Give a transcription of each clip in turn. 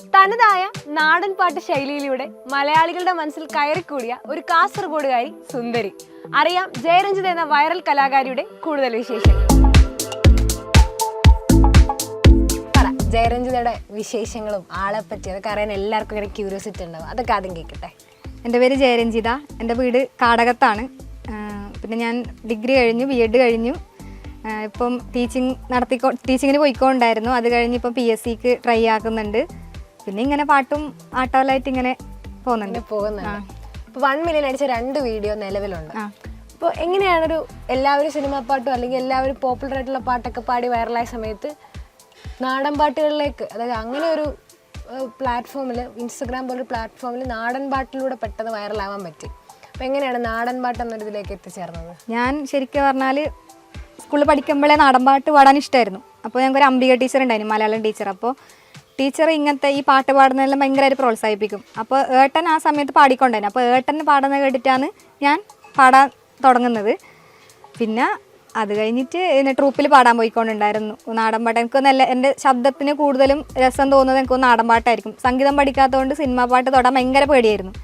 തനതായ നാടൻ പാട്ട് ശൈലിയിലൂടെ മലയാളികളുടെ മനസ്സിൽ കയറിക്കൂടിയ ഒരു കാസർഗോഡുകാരി സുന്ദരി. അറിയാം ജയരഞ്ജിത് എന്ന വൈറൽ കലാകാരിയുടെ കൂടുതൽ വിശേഷങ്ങൾ. പറ ജയരഞ്ജിതയുടെ വിശേഷങ്ങളും ആളെ പറ്റി അതൊക്കെ അറിയാൻ എല്ലാവർക്കും ഇങ്ങനെ ക്യൂരിയോസിറ്റി ഉണ്ടാവും. അതൊക്കെ ആദ്യം കേൾക്കട്ടെ. എന്റെ പേര് ജയരഞ്ജിത. എന്റെ വീട് കാടകത്താണ്. പിന്നെ ഞാൻ ഡിഗ്രി കഴിഞ്ഞു ബി എഡ് കഴിഞ്ഞു. ഇപ്പം ടീച്ചിങ് നടത്തിക്കോ ടീച്ചിങ്ങിന് പോയിക്കൊണ്ടായിരുന്നു. അത് കഴിഞ്ഞ് ഇപ്പം പി എസ് സിക്ക് ട്രൈ ആക്കുന്നുണ്ട്. പിന്നെ ഇങ്ങനെ പാട്ടും ആട്ടോലായിട്ട് ഇങ്ങനെ പോകുന്നുണ്ട്. പോകുന്നുണ്ട്. ഇപ്പൊ വൺ മില്യൺ അടിച്ച രണ്ട് വീഡിയോ നിലവിലുണ്ട്. അപ്പോൾ അപ്പോൾ എങ്ങനെയാണൊരു എല്ലാവരും സിനിമാ പാട്ടും അല്ലെങ്കിൽ എല്ലാവരും പോപ്പുലർ ആയിട്ടുള്ള പാട്ടൊക്കെ പാടി വൈറലായ സമയത്ത് നാടൻ പാട്ടുകളിലേക്ക് അതായത് അങ്ങനെ ഒരു പ്ലാറ്റ്ഫോമിൽ ഇൻസ്റ്റഗ്രാം പോലൊരു പ്ലാറ്റ്ഫോമിൽ നാടൻ പാട്ടിലൂടെ പെട്ടെന്ന് വൈറലാവാൻ പറ്റി. അപ്പോൾ എങ്ങനെയാണ് നാടൻ പാട്ട് എന്നൊരിതിലേക്ക് എത്തിച്ചേർന്നത്? ഞാൻ ശരിക്കും പറഞ്ഞാൽ സ്കൂളിൽ പഠിക്കുമ്പോഴേ നാടൻ പാട്ട് പാടാൻ ഇഷ്ടമായിരുന്നു അപ്പോൾ ഞങ്ങൾക്ക് ഒരു അംബിക ടീച്ചർ ഉണ്ടായിരുന്നു മലയാളം ടീച്ചർ അപ്പോൾ ടീച്ചർ ഇങ്ങനത്തെ ഈ പാട്ട് പാടുന്നതെല്ലാം ഭയങ്കരമായിട്ട് പ്രോത്സാഹിപ്പിക്കും. അപ്പോൾ ഏട്ടൻ ആ സമയത്ത് പാടിക്കൊണ്ടേനെ. അപ്പോൾ ഏട്ടൻ പാടുന്നത് കേട്ടിട്ടാണ് ഞാൻ പാടാൻ തുടങ്ങുന്നത്. പിന്നെ അത് കഴിഞ്ഞിട്ട് പിന്നെ ട്രൂപ്പിൽ പാടാൻ പോയിക്കൊണ്ടുണ്ടായിരുന്നു. നാടൻ പാട്ട്. എനിക്ക് നല്ല എന്റെ ശബ്ദത്തിന് കൂടുതലും രസം തോന്നുന്നത് എനിക്ക് നാടൻ പാട്ടായിരിക്കും. സംഗീതം പഠിക്കാത്തതുകൊണ്ട് സിനിമാ പാട്ട് തൊടാൻ ഭയങ്കര പേടിയായിരുന്നു.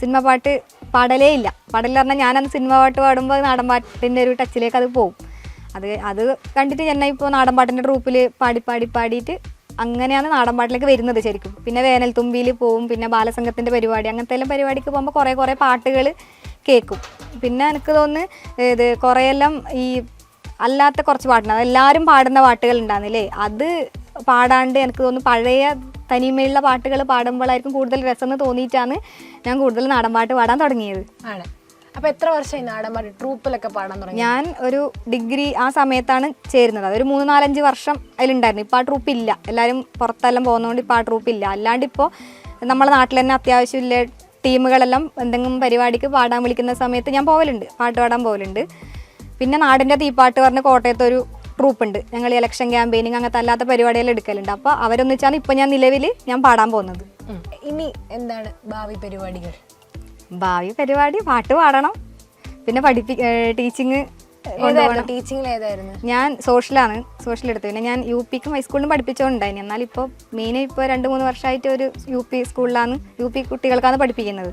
സിനിമ പാട്ട് പാടലേ ഇല്ല. പാടലെന്ന് പറഞ്ഞാൽ ഞാനന്ന് സിനിമ പാട്ട് പാടുമ്പോൾ നാടൻ പാട്ടിന്റെ ഒരു ടച്ചിലേക്ക് അത് പോകും. അത് അത് കണ്ടിട്ട് ഞാൻ ഇപ്പോൾ നാടൻ പാട്ടിന്റെ ട്രൂപ്പിൽ പാടി പാടി പാടിയിട്ട് അങ്ങനെയാണ് നാടൻപാട്ടിലേക്ക് വരുന്നത് ശരിക്കും. പിന്നെ വേനൽ തുമ്പിയിൽ പോവും പിന്നെ ബാലസംഘത്തിന്റെ പരിപാടി അങ്ങനത്തെ എല്ലാം പരിപാടിക്ക് പോകുമ്പോൾ കുറേ കുറേ പാട്ടുകൾ കേൾക്കും പിന്നെ എനിക്ക് തോന്നുന്നു ഇത് കുറേയെല്ലാം ഈ അല്ലാത്ത കുറച്ച് പാട്ടുണ്ട്. എല്ലാവരും പാടുന്ന പാട്ടുകൾ ഉണ്ടാകുന്നില്ലേ അത് പാടാണ്ട് എനിക്ക് തോന്നുന്നു പഴയ തനിമയുള്ള പാട്ടുകൾ പാടുമ്പോഴായിരിക്കും കൂടുതൽ രസം എന്ന് തോന്നിയിട്ടാണ് ഞാൻ കൂടുതൽ നാടൻപാട്ട് പാടാൻ തുടങ്ങിയത്. ആണ്. അപ്പോൾ എത്ര വർഷമായി നാടൻ പാട്ട് ട്രൂപ്പിലൊക്കെ പാടാൻ തുടങ്ങി? ഞാൻ ഒരു ഡിഗ്രി ആ സമയത്താണ് ചേരുന്നത്. അതൊരു മൂന്ന് നാലഞ്ച് വർഷം അതിലുണ്ടായിരുന്നു. ഇപ്പൊ ആ ട്രൂപ്പ് ഇല്ല. എല്ലാരും പുറത്തെല്ലാം പോകുന്നതുകൊണ്ട് ഇപ്പൊ ആ ട്രൂപ്പ് ഇല്ല. അല്ലാണ്ട് ഇപ്പോൾ നമ്മളെ നാട്ടിൽ തന്നെ അത്യാവശ്യമില്ല ടീമുകളെല്ലാം എന്തെങ്കിലും പരിപാടിക്ക് പാടാൻ വിളിക്കുന്ന സമയത്ത് ഞാൻ പോകലുണ്ട് പാട്ട് പാടാൻ പോകലുണ്ട് പിന്നെ നാടിന്റെ തീപ്പാട്ട് പറഞ്ഞ കോട്ടയത്ത് ഒരു ട്രൂപ്പ് ഉണ്ട് ഞങ്ങൾ ഇലക്ഷൻ ക്യാമ്പയിനിങ് അങ്ങനത്തെ അല്ലാത്ത പരിപാടികൾ എടുക്കലുണ്ട്. അപ്പോൾ അവരൊന്നിച്ചാണ് ഇപ്പം ഞാൻ നിലവിൽ ഞാൻ പാടാൻ പോകുന്നത്. ഇനി എന്താണ് ഭാവി പരിപാടികൾ? ഭാവി പരിപാടി പാട്ട് പാടണം. പിന്നെ പഠിപ്പി ടീച്ചിങ് ടീച്ചിങ്ങിൽ ഏതായിരുന്നു? ഞാൻ സോഷ്യലാണ് സോഷ്യൽ എടുത്തു. പിന്നെ ഞാൻ യു പിക്കും ഹൈസ്കൂളിലും പഠിപ്പിച്ചുകൊണ്ടായിരുന്നു എന്നാൽ ഇപ്പോൾ മെയിൻ ഇപ്പോൾ രണ്ട് മൂന്ന് വർഷമായിട്ട് ഒരു യു പി സ്കൂളിലാണ് യു പി കുട്ടികൾക്കാണ് പഠിപ്പിക്കുന്നത്.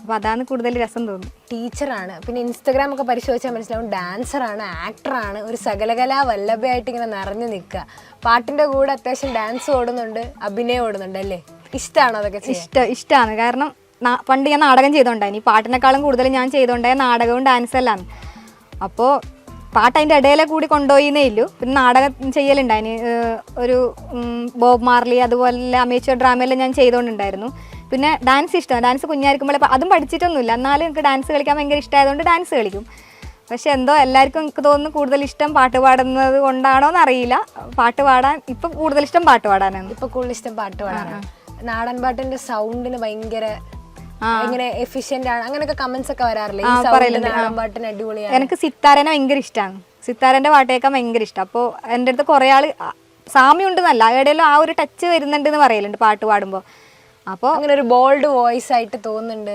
അപ്പോൾ അതാണ് കൂടുതൽ രസം തോന്നുന്നു ടീച്ചറാണ് പിന്നെ ഇൻസ്റ്റാഗ്രാം ഒക്കെ പരിശോധിച്ചാൽ മനസ്സിലാവും. ഡാൻസറാണ് ആക്ടറാണ് ഒരു സകലകലാ വല്ലഭയായിട്ട് ഇങ്ങനെ നിറഞ്ഞു നിൽക്കുക. പാട്ടിന്റെ കൂടെ അത്യാവശ്യം ഡാൻസ് ഓടുന്നുണ്ട് അഭിനയം ഓടുന്നുണ്ട് അല്ലേ? ഇഷ്ടമാണോ അതൊക്കെ ഇഷ്ടം ഇഷ്ടമാണ് കാരണം പണ്ട് ഞാൻ നാടകം ചെയ്തോണ്ടായി ഈ പാട്ടിനേക്കാളും കൂടുതൽ ഞാൻ ചെയ്തോണ്ടായ നാടകവും ഡാൻസെല്ലാം അപ്പോൾ പാട്ട് അതിന്റെ ഇടയിലെ കൂടി കൊണ്ടുപോയിന്നേ ഇല്ലു. പിന്നെ നാടകം ചെയ്യലുണ്ടായിന്. ഒരു ബോബ് മാർലി അതുപോലെ അമേച്വർ ഡ്രാമയെല്ലാം ഞാൻ ചെയ്തുകൊണ്ടുണ്ടായിരുന്നു പിന്നെ ഡാൻസ് ഇഷ്ടമാണ് ഡാൻസ് കുഞ്ഞായിരിക്കുമ്പോൾ അതും പഠിച്ചിട്ടൊന്നുമില്ല. എന്നാലും എനിക്ക് ഡാൻസ് കളിക്കാൻ ഭയങ്കര ഇഷ്ടമായതുകൊണ്ട് ഡാൻസ് കളിക്കും. പക്ഷെ എന്തോ എല്ലാവർക്കും എനിക്ക് തോന്നുന്നു കൂടുതൽ ഇഷ്ടം പാട്ട് പാടുന്നത് കൊണ്ടാണോ എന്നറിയില്ല പാട്ട് പാടാൻ ഇപ്പം കൂടുതൽ ഇഷ്ടം പാട്ട് പാടാനാണ്. ഇപ്പം കൂടുതൽ ഇഷ്ടം പാട്ട് പാടാനാണ്. നാടൻ പാട്ടിന്റെ സൗണ്ടിന് ഭയങ്കര ഇങ്ങനെ എഫിഷ്യന്റ് ആണ്. അങ്ങനെയൊക്കെ കമന്റ്സ് ഒക്കെ വരാറില്ലേ? പാട്ടിന് അടിപൊളിയാണ്. എനിക്ക് സിത്താരനെ ഭയങ്കര ഇഷ്ടമാണ് സിത്താരന്റെ പാട്ടേക്കാൻ ഭയങ്കര ഇഷ്ടം. അപ്പോൾ എന്റെ അടുത്ത് കുറേ ആൾ സാമ്യം ഉണ്ടെന്നല്ല എവിടെയെല്ലാം ആ ഒരു ടച്ച് വരുന്നുണ്ട് എന്ന് പറയലുണ്ട് പാട്ട് പാടുമ്പോൾ അപ്പോൾ അങ്ങനെ ഒരു ബോൾഡ് വോയിസ് ആയിട്ട് തോന്നുന്നുണ്ട്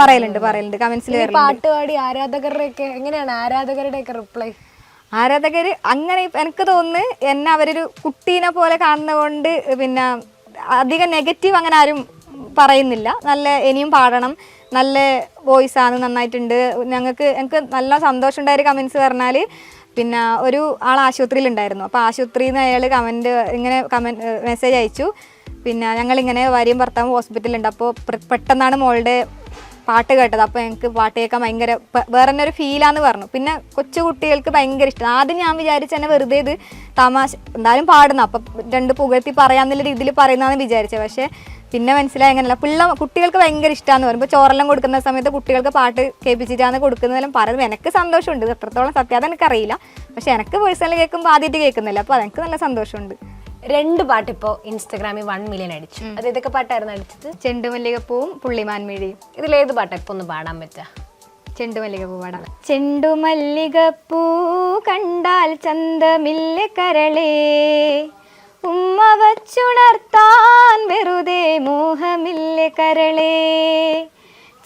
പറയലുണ്ട് പറയലുണ്ട്. കമന്റ്സിൽ പാട്ട് പാടി ആരാധകരുടെ ഒക്കെ എങ്ങനെയാണ് ആരാധകരുടെ ഒക്കെ റിപ്ലൈ ആരാധകർ അങ്ങനെ എനിക്ക് തോന്നുന്നു എന്നെ അവരൊരു കുട്ടീനെ പോലെ കാണുന്നതുകൊണ്ട് പിന്നെ അധികം നെഗറ്റീവ് അങ്ങനെ ആരും പറയുന്നില്ല. നല്ല ഇനിയും പാടണം. നല്ല വോയിസ് ആണ് നന്നായിട്ടുണ്ട്. ഞങ്ങൾക്ക് ഞങ്ങൾക്ക് നല്ല സന്തോഷം ഉണ്ടായ ഒരു കമൻസ് പറഞ്ഞാൽ പിന്നെ ഒരു ആൾ ആശുപത്രിയിൽ ഉണ്ടായിരുന്നു അപ്പോൾ ആശുപത്രിയിൽ നിന്ന് അയാൾ കമന്റ് ഇങ്ങനെ കമന്റ് മെസ്സേജ് അയച്ചു. പിന്നെ ഞങ്ങളിങ്ങനെ ഭാര്യയും ഭർത്താവും ഹോസ്പിറ്റലുണ്ട് അപ്പോൾ പെട്ടെന്നാണ് മോളുടെ പാട്ട് കേട്ടത്. അപ്പോൾ ഞങ്ങൾക്ക് പാട്ട് കേൾക്കാൻ ഭയങ്കര വേറെ തന്നെ ഒരു ഫീലാന്ന് പറഞ്ഞു. പിന്നെ കൊച്ചു കുട്ടികൾക്ക് ഭയങ്കര ഇഷ്ടം. ആദ്യം ഞാൻ വിചാരിച്ച തന്നെ വെറുതെ ഇത് തമാശ എന്തായാലും പാടുന്ന. അപ്പം രണ്ട് പുകഴ്ത്തി പറയാമെന്നുള്ള രീതിയിൽ പറയുന്നതെന്ന് വിചാരിച്ചത് പക്ഷേ പിന്നെ മനസ്സിലായി അങ്ങനെയല്ല. പിള്ള കുട്ടികൾക്ക് ഭയങ്കര ഇഷ്ടമാന്ന് പറയുമ്പോൾ ചോറെല്ലാം കൊടുക്കുന്ന സമയത്ത് കുട്ടികൾക്ക് പാട്ട് കേൾപ്പിച്ചിട്ടാണ് കൊടുക്കുന്നതെല്ലാം പറയുന്നത്. എനിക്ക് സന്തോഷമുണ്ട്. എത്രത്തോളം എത്രത്തോളം സത്യാത എനിക്കറിയില്ല പക്ഷെ എനിക്ക് പേഴ്സണലി കേൾക്കുമ്പോൾ ആദ്യമായിട്ട് കേൾക്കുന്നില്ല. അപ്പോൾ എനിക്ക് നല്ല സന്തോഷമുണ്ട്. രണ്ട് പാട്ട് ഇപ്പോൾ ഇൻസ്റ്റാഗ്രാമിൽ വൺ മില്യൺ അടിച്ചു. അത് ഇതൊക്കെ പാട്ടായിരുന്നു അടിച്ചത്? ചെണ്ടുമല്ലികപ്പൂവും പുള്ളിമാൻമീഴിയും. ഇതിലേത് പാട്ടാണ് ഇപ്പൊ ഒന്ന് പാടാൻ പറ്റുക ചെണ്ടുമല്ലികപ്പൂ പാടാം. ചെണ്ടുമല്ലികപ്പൂ കണ്ടാൽ ചന്തമില്ല കരളേ? ഉമ്മ വച്ചുണർത്താൻ വെറുതെ മോഹമില്ല കരളേ.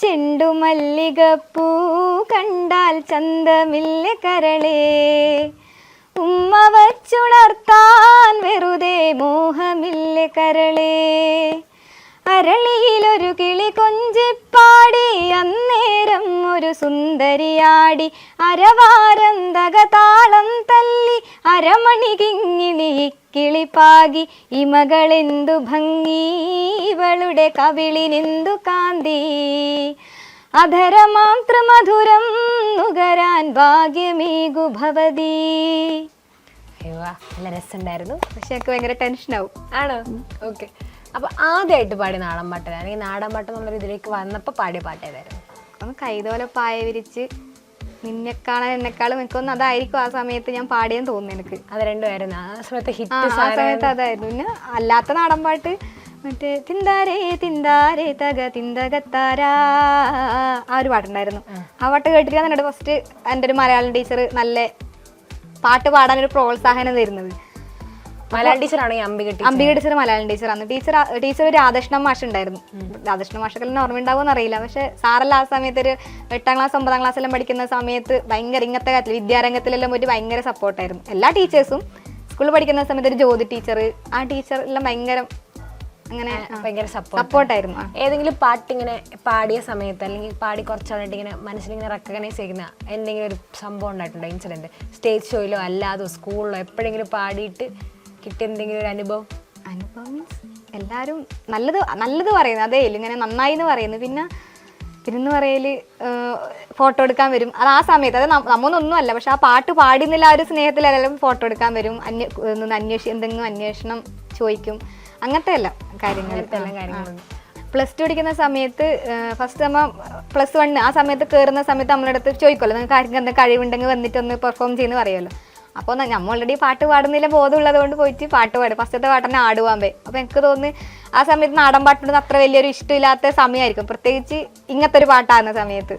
ചെണ്ടുമല്ലികപ്പൂ കണ്ടാൽ ചന്തമില്ല കരളേ. ഉമ്മ വച്ചുണർത്താൻ വെറുതെ മോഹമില്ല കരളേ. അരളിയിലൊരു കിളി കൊഞ്ചിപ്പാടി അന്നേരം ഒരു സുന്ദരിയാടി അരവാരന്തക താളം തല്ലി അരമണി കിങ്ങിണി കിളിപ്പാകി ഇമകളെന്തു ഭംഗി ഇവളുടെ കവിളിനെന്തു കാന്തി. അധരമാത്രമധുരം നുകരാൻ ഭാഗ്യമേകു ഭവതി. നല്ല രസമുണ്ടായിരുന്നു. പക്ഷെ എനിക്ക് ഭയങ്കര ടെൻഷനാവും ആണോ? ഓക്കെ അപ്പൊ ആദ്യമായിട്ട് പാടിയ നാടൻ പാട്ട് അല്ലെങ്കിൽ നാടൻ പാട്ട് എന്നുള്ളൊരു ഇതിലേക്ക് വന്നപ്പോൾ പാടിയ പാട്ട് ഏതായിരുന്നു? ഒന്ന് കൈതോല പായ വിരിച്ച് നിന്നെക്കാണാൻ എന്നെക്കാളും എനിക്കൊന്നും അതായിരിക്കും ആ സമയത്ത് ഞാൻ പാടിയെന്ന് തോന്നുന്നു എനിക്ക്. അത് രണ്ടുപേരായിരുന്നു ആ സമയത്ത് ഹിറ്റ് ആ സമയത്ത് അതായിരുന്നു. പിന്നെ അല്ലാത്ത നാടൻ പാട്ട് മറ്റേ തിന്താരേ തിന്താരേ തക തിന്തകത്താരാ ആ ഒരു പാട്ടുണ്ടായിരുന്നു. ആ. പാട്ട് കേട്ടിട്ടാണ് എന്നോട് ഫസ്റ്റ് എന്റെ ഒരു മലയാളം ടീച്ചർ നല്ല പാട്ട് പാടാനൊരു പ്രോത്സാഹനം തരുന്നത്. മലയാളം ടീച്ചറാണ് ഈ അമ്പി കെട്ടി അംബിക ടീച്ചർ മലയാളം ടീച്ചറാണ് ടീച്ചർ ടീച്ചർ രാധകൃഷ്ണ മാഷ് ഉണ്ടായിരുന്നു രാധകൃഷ്ണ മാഷക്കെല്ലാം ഓർമ്മ ഉണ്ടാവുമെന്ന് അറിയില്ല. പക്ഷെ സാറെല്ലാം ആ സമയത്ത് ഒരു എട്ടാം ക്ലാസ് ഒമ്പതാം ക്ലാസ് എല്ലാം പഠിക്കുന്ന സമയത്ത് ഭയങ്കര ഇങ്ങനത്തെ കാര്യത്തിൽ വിദ്യാരംഗത്തിലെല്ലാം ഒരു ഭയങ്കര സപ്പോർട്ടായിരുന്നു. എല്ലാ ടീച്ചേഴ്സും സ്കൂളിൽ പഠിക്കുന്ന സമയത്ത് ഒരു ജ്യോതി ടീച്ചർ ആ ടീച്ചർ എല്ലാം ഭയങ്കര അങ്ങനെ ഭയങ്കര സപ്പോർട്ട് സപ്പോർട്ടായിരുന്നു. ഏതെങ്കിലും പാട്ട് ഇങ്ങനെ പാടിയ സമയത്ത് അല്ലെങ്കിൽ പാടി കുറച്ചാളായിട്ട് ഇങ്ങനെ മനസ്സിലിങ്ങനെ റെക്കഗ്നൈസ് ചെയ്യുന്ന എന്തെങ്കിലും ഒരു സംഭവം ഉണ്ടായിട്ടുണ്ടോ ഇൻസിഡന്റ് സ്റ്റേജ് ഷോയിലോ അല്ലാതോ സ്കൂളിലോ എപ്പോഴെങ്കിലും പാടിയിട്ട് കിട്ടിയ എന്തെങ്കിലും ഒരു അനുഭവം അനുഭവം മീൻസ് എല്ലാവരും നല്ലത് നല്ലത് പറയുന്നത് അതേ ഇല്ല ഇങ്ങനെ നന്നായി എന്ന് പറയുന്നു. പിന്നെ പിന്നെന്ന് പറയൽ ഫോട്ടോ എടുക്കാൻ വരും. അത് ആ സമയത്ത് അത് നമ്മൊന്നൊന്നും അല്ല. പക്ഷെ ആ പാട്ട് പാടുന്നില്ല ആ ഒരു സ്നേഹത്തിലെല്ലാം ഫോട്ടോ എടുക്കാൻ വരും. അന്വ ഒന്ന് അന്വേഷി എന്തെങ്കിലും അന്വേഷണം ചോദിക്കും. അങ്ങനത്തെ അല്ല കാര്യങ്ങൾ പ്ലസ് ടു പഠിക്കുന്ന സമയത്ത് ഫസ്റ്റ് നമ്മൾ പ്ലസ് വൺ ആ സമയത്ത് കയറുന്ന സമയത്ത് നമ്മളടുത്ത് ചോദിക്കുമല്ലോ നിങ്ങൾക്ക് ആർക്കും എന്താ കഴിവുണ്ടെങ്കിൽ വന്നിട്ടൊന്ന് പെർഫോം ചെയ്യുന്ന പറയുമല്ലോ അപ്പോൾ നമ്മൾ ഓൾറെഡി പാട്ട് പാടുന്നില്ല ബോധമുള്ളത് കൊണ്ട് പോയിട്ട് പാട്ട് പാടും. ഫസ്റ്റത്തെ പാട്ട് തന്നെ ആടുവാമ്പേ അപ്പോൾ എനിക്ക് തോന്നുന്നു ആ സമയത്ത് നാടൻ പാട്ടിനൊന്നും അത്ര വലിയൊരു ഇഷ്ടമില്ലാത്ത സമയമായിരിക്കും. പ്രത്യേകിച്ച് ഇങ്ങനത്തെ ഒരു പാട്ടാകുന്ന സമയത്ത്.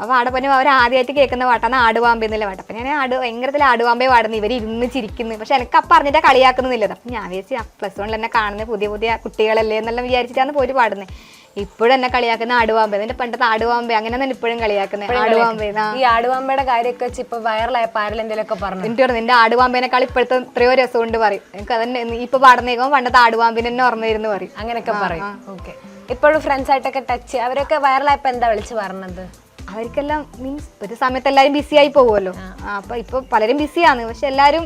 അപ്പോൾ ആടെ പറഞ്ഞു അവർ ആദ്യമായിട്ട് കേൾക്കുന്ന പാട്ടാണ് ആടുവാമ്പേ എന്നുള്ള പാട്ട്. അപ്പം ഞാൻ ആട് ഭയങ്കരത്തിൽ ആടുവാമ്പേ പാടുന്നു. ഇവർ ഇരുന്ന് ചിരിക്കുന്നു. പക്ഷെ എനിക്ക് അപ്പം അറിഞ്ഞിട്ട് കളിയാക്കുന്നില്ല അപ്പം ഞാൻ വിചാരിച്ച് പ്ലസ് വണ്ണിൽ എന്നെ കാണുന്ന പുതിയ പുതിയ കുട്ടികളല്ലേ എന്നെല്ലാം വിചാരിച്ചിട്ടാണ് പോയിട്ട് പാടുന്നത് ഇപ്പോഴും എന്നെ കളിയാക്കുന്ന ആടുവാമ്പേ. നിന്റെ പണ്ടത്തെ ആടുവാമ്പേ. അങ്ങനെ തന്നെ ഇപ്പോഴും കളിയാക്കുന്നത് ആടുവാമ്പേ ഈ ആടുവാമ്പയുടെ കാര്യമൊക്കെ വെച്ച് ഇപ്പൊ വൈറലായ ആരെങ്കിലും എന്തെങ്കിലുമൊക്കെ പറഞ്ഞു? എനിക്ക് പറഞ്ഞു? നിന്റെ ആടുവാമ്പേനേക്കാൾ ഇപ്പോഴത്തെ എത്രയോ രസം കൊണ്ട് പറയും. എനിക്ക് അതന്നെ ഇപ്പൊ പാടുന്നേക്കുമ്പോൾ പണ്ടത്തെ ആടുവാമ്പിനെ തന്നെ ഓർമ്മ വരുന്നു പറയും. അങ്ങനെയൊക്കെ പറയും. ഓക്കെ. ഇപ്പോഴും ഫ്രണ്ട്സ് ആയിട്ടൊക്കെ ടച്ച് അവരൊക്കെ വൈറലായപ്പോ എന്താ വിളിച്ച് പറഞ്ഞത്? അവർക്കെല്ലാം മീൻസ് ഒരു സമയത്ത് എല്ലാവരും ബിസി ആയി പോകുമല്ലോ അപ്പൊ ഇപ്പൊ പലരും ബിസിയാണ് പക്ഷെ എല്ലാവരും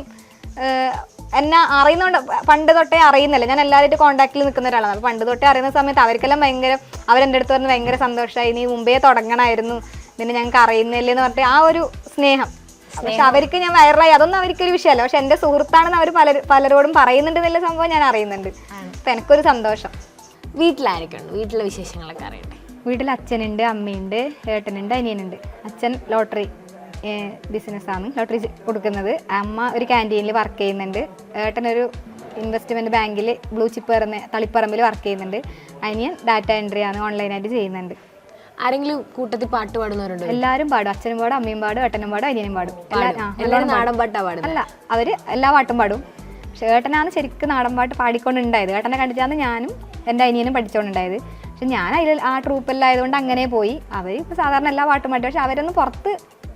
ഏഹ്, എന്നെ അറിയുന്നുണ്ട് പണ്ട് തൊട്ടേ അറിയുന്നില്ല. ഞാൻ എല്ലാവരുമായിട്ട് കോൺടാക്റ്റിൽ നിൽക്കുന്ന ഒരാളാണ്. അപ്പോൾ പണ്ട് തൊട്ടേ അറിയുന്ന സമയത്ത് അവർക്കെല്ലാം ഭയങ്കര അവരെന്റെ അടുത്ത് വന്ന് ഭയങ്കര സന്തോഷമായി നീ മുമ്പേ തുടങ്ങണമായിരുന്നു പിന്നെ ഞങ്ങൾക്ക് അറിയുന്നില്ലേ? എന്ന് പറഞ്ഞിട്ട് ആ ഒരു സ്നേഹം. പക്ഷെ അവർക്ക് ഞാൻ വൈറലായി അതൊന്നും അവർക്കൊരു വിഷയമല്ല. പക്ഷെ എന്റെ സുഹൃത്താണെന്ന് അവർ പല പലരോടും പറയുന്നുണ്ട് എന്നുള്ള സംഭവം ഞാൻ അറിയുന്നുണ്ട്. അപ്പം എനിക്കൊരു സന്തോഷം. വീട്ടിലായിരിക്കും വീട്ടിലെ വിശേഷങ്ങളൊക്കെ അറിയട്ടെ. വീട്ടിൽ അച്ഛനുണ്ട് അമ്മയുണ്ട് ഏട്ടനുണ്ട് അനിയനുണ്ട്. അച്ഛൻ ലോട്ടറി. ബിസിനസ്സാണ് ലോട്ടറി കൊടുക്കുന്നത്. അമ്മ ഒരു ക്യാന്റീനിൽ വർക്ക് ചെയ്യുന്നുണ്ട്. ഏട്ടനൊരു ഇൻവെസ്റ്റ്മെന്റ് ബാങ്കിൽ ബ്ലൂ ചിപ്പ് പറഞ്ഞ തളിപ്പറമ്പിൽ വർക്ക് ചെയ്യുന്നുണ്ട്. അനിയൻ ഡാറ്റ എൻട്രി ആണ് ഓൺലൈനായിട്ട് ചെയ്യുന്നുണ്ട്. ആരെങ്കിലും കൂട്ടത്തിൽ പാട്ട് പാടുന്നവരുണ്ടോ? എല്ലാവരും പാടും. അച്ഛനും പാടും അമ്മയും പാടും ഏട്ടനും പാടും അനിയനും പാടും. എല്ലാവരും നാടൻ പാട്ടാ പാടും അല്ല അവർ എല്ലാ പാട്ടും പാടും. പക്ഷെ ഏട്ടനാണ് ശരിക്കും നാടൻ പാട്ട് പാടിക്കൊണ്ടുണ്ടായത്. ഏട്ടനെ കണ്ടിട്ടാണ് ഞാനും എന്റെ അനിയനും പഠിച്ചുകൊണ്ടുണ്ടായത് പക്ഷെ ഞാൻ അതിൽ ആ ട്രൂപ്പെല്ലായതുകൊണ്ട് അങ്ങനെ പോയി. അവർ ഇപ്പോൾ സാധാരണ എല്ലാ പാട്ടും പാട്ടും പക്ഷെ അവരൊന്നും പുറത്ത്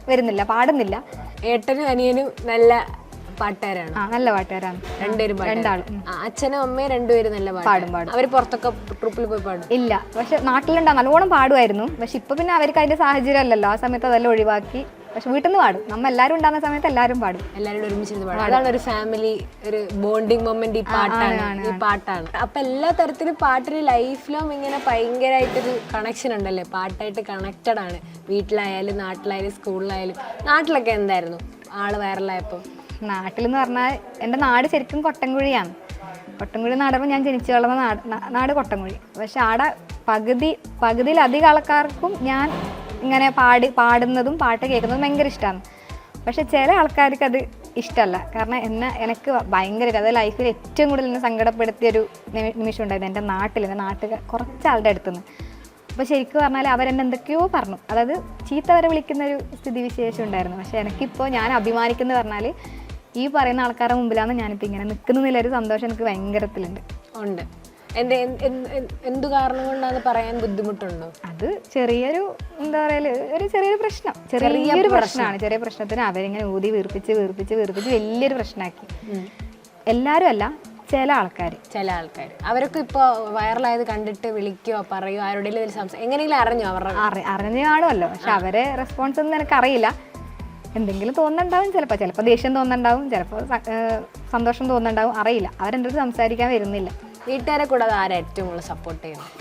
വരുന്നില്ല പാടുന്നില്ല. ഏട്ടനും അനിയനും നല്ല പാട്ടുകാരാണ്. ആ നല്ല പാട്ടുകാരാണ്. രണ്ടുപേരും പാട്ടുകാരാ. രണ്ടാളും. ആ, അച്ഛനും അമ്മയും രണ്ടുപേരും നല്ല പാടും, പാടും. അവർ പുറത്തൊക്കെ ട്രിപ്പിൽ പോയി പാടും. ഇല്ല പക്ഷെ നാട്ടിലുണ്ടാ നല്ലോണം പാടുമായിരുന്നു. പക്ഷെ ഇപ്പൊ പിന്നെ അവർക്ക് അതിന്റെ സാഹചര്യം അല്ലല്ലോ ആ സമയത്ത് അതെല്ലാം ഒഴിവാക്കി. പക്ഷെ വീട്ടിൽ നിന്ന് പാടും. നമ്മ എല്ലാവരും ഉണ്ടാകുന്ന സമയത്ത് എല്ലാവരും പാടും. എല്ലാവരും ഒരുമിച്ചിരുന്ന് പാടും. അതാണ് ഒരു ഫാമിലി ഒരു ബോണ്ടിങ് മൊമെന്റ് ഈ പാട്ടാണ്. ഈ പാട്ടാണ്. അപ്പൊ എല്ലാ തരത്തിലും പാട്ടിന് ലൈഫിലും ഇങ്ങനെ ഭയങ്കരമായിട്ടൊരു കണക്ഷൻ ഉണ്ടല്ലേ? പാട്ടായിട്ട് കണക്റ്റഡ് ആണ്. വീട്ടിലായാലും നാട്ടിലായാലും സ്കൂളിലായാലും നാട്ടിലൊക്കെ എന്തായിരുന്നു? ആൾ വൈറലായപ്പോ നാട്ടിലെന്ന് പറഞ്ഞാൽ എന്റെ നാട് ശരിക്കും കൊട്ടൻകുഴിയാണ്. കൊട്ടൻകുഴി നാടുമ്പോൾ ഞാൻ ജനിച്ചു വളർന്ന നാട് നാട് കൊട്ടൻകുഴി. പക്ഷെ ആടെ പകുതി പകുതിയിലധികം ആൾക്കാർക്കും ഞാൻ ഇങ്ങനെ പാടി പാടുന്നതും പാട്ട് കേൾക്കുന്നതും ഭയങ്കര ഇഷ്ടമാണ് പക്ഷെ ചില ആൾക്കാർക്ക് അത് ഇഷ്ടമല്ല കാരണം എന്നെ എനിക്ക് ഭയങ്കര അത് ലൈഫിൽ ഏറ്റവും കൂടുതൽ എന്നെ സങ്കടപ്പെടുത്തിയൊരു നിമിഷം ഉണ്ടായിരുന്നു. എന്റെ നാട്ടിൽ എന്റെ നാട്ടുകാർ കുറച്ച് ആളുടെ അടുത്തുനിന്ന്. അപ്പോൾ ശരിക്കും പറഞ്ഞാൽ അവരെന്നെ എന്തൊക്കെയോ പറഞ്ഞു. അതായത് ചീത്ത വരെ വിളിക്കുന്ന ഒരു സ്ഥിതിവിശേഷം ഉണ്ടായിരുന്നു. പക്ഷേ എനിക്കിപ്പോൾ ഞാൻ അഭിമാനിക്കുന്നത് പറഞ്ഞാൽ ഈ പറയുന്ന ആൾക്കാരുടെ മുമ്പിലാണ് ഞാനിപ്പോൾ ഇങ്ങനെ നിൽക്കുന്നതിലൊരു സന്തോഷം എനിക്ക് ഭയങ്കരത്തിലുണ്ട്. ഉണ്ട്. എന്ത്- എന്ത്- കാരണം കൊണ്ടാണ് പറയാൻ ബുദ്ധിമുട്ടുണ്ടോ? അത് ചെറിയൊരു എന്താ പറയൽ ഒരു ചെറിയൊരു പ്രശ്നം. ചെറിയൊരു പ്രശ്നമാണ്. ചെറിയ പ്രശ്നത്തിന് അവരിങ്ങനെ ഊതി വീർപ്പിച്ച് വീർപ്പിച്ച് വീർപ്പിച്ച് വലിയൊരു പ്രശ്നമാക്കി. എല്ലാവരും അല്ല ചില ആൾക്കാർ ചില ആൾക്കാർ അവരൊക്കെ ഇപ്പൊ വൈറലായത് കണ്ടിട്ട് വിളിക്കോ പറയോ ആരുടെയും സംസാരം എങ്ങനെയെങ്കിലും അറിഞ്ഞോ അവരുടെ അറിഞ്ഞ അറിഞ്ഞു കാണുമല്ലോ പക്ഷെ അവരെ റെസ്പോൺസ് ഒന്നും എനിക്കറിയില്ല. എന്തെങ്കിലും തോന്നുന്നുണ്ടാവും ചിലപ്പോൾ ചിലപ്പോൾ ദേഷ്യം തോന്നുന്നുണ്ടാവും ചിലപ്പോൾ സന്തോഷം തോന്നുന്നുണ്ടാവും. അറിയില്ല. അവരെന്റെ അടുത്ത് സംസാരിക്കാൻ വരുന്നില്ല. വീട്ടുകാരെ കൂടാതെ ആരാ ഏറ്റവും കൂടുതൽ സപ്പോർട്ട് ചെയ്യുന്നത്?